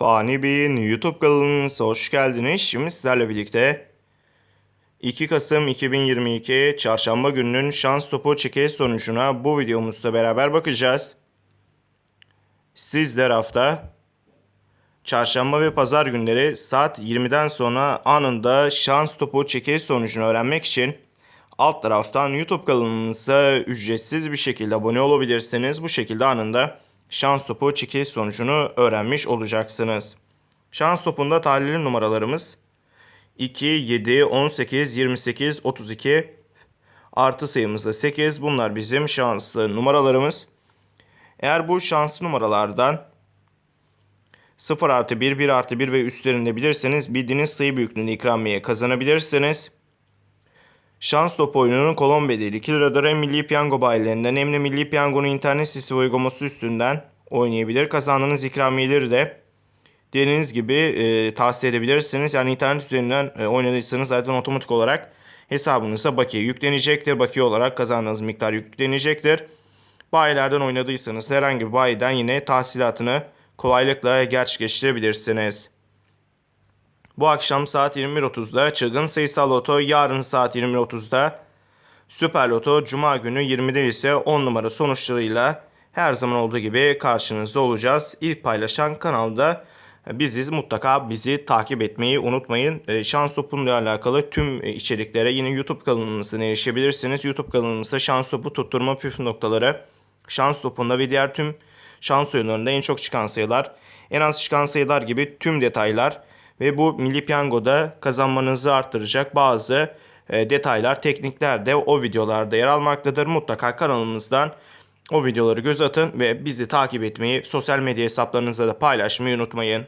Fani Bey'in YouTube kanalınıza hoş geldiniz. Şimdi sizlerle birlikte 2 Kasım 2022 Çarşamba gününün şans topu çekiliş sonucuna bu videomuzda beraber bakacağız. Sizler hafta Çarşamba ve Pazar günleri saat 20'den sonra anında şans topu çekiliş sonucunu öğrenmek için alt taraftan YouTube kanalımıza ücretsiz bir şekilde abone olabilirsiniz. Bu şekilde anında şans topu çekiliş sonucunu öğrenmiş olacaksınız. Şans topunda tahlil numaralarımız 2, 7, 18, 28, 32 artı sayımız da 8. Bunlar bizim şanslı numaralarımız. Eğer bu şanslı numaralardan 0 artı 1, 1 artı 1 ve üstlerinde bilirseniz bildiğiniz sayı büyüklüğünde ikramiye kazanabilirsiniz. Şans top oyununun kolon bedeli 2 liradır. Hem Milli Piyango bayilerinden hem de Milli Piyango'nun internet sitesi uygulaması üstünden oynayabilir. Kazandığınız ikramiyeleri de dediğiniz gibi e, tahsil edebilirsiniz. Yani internet üzerinden e, oynadıysanız zaten otomatik olarak hesabınıza bakiye yüklenecektir. Bakiye olarak kazandığınız miktar yüklenecektir. Bayilerden oynadıysanız herhangi bir bayiden yine tahsilatını kolaylıkla gerçekleştirebilirsiniz. Bu akşam saat 21.30'da çılgın sayısal loto, yarın saat 21.30'da Süper Loto, Cuma günü 20'de ise 10 numara sonuçlarıyla her zaman olduğu gibi karşınızda olacağız. İlk paylaşan kanalda biziz. Mutlaka bizi takip etmeyi unutmayın. E, Şans topunla alakalı tüm içeriklere yine YouTube kanalımızdan erişebilirsiniz. YouTube kanalımızda şans topu tutturma püf noktaları, şans topunda ve diğer tüm şans oyunlarında en çok çıkan sayılar, en az çıkan sayılar gibi tüm detaylar ve bu Milli Piyango'da kazanmanızı arttıracak bazı e, detaylar, teknikler de o videolarda yer almaktadır. Mutlaka kanalımızdan o videoları göz atın ve bizi takip etmeyi, sosyal medya hesaplarınızda da paylaşmayı unutmayın.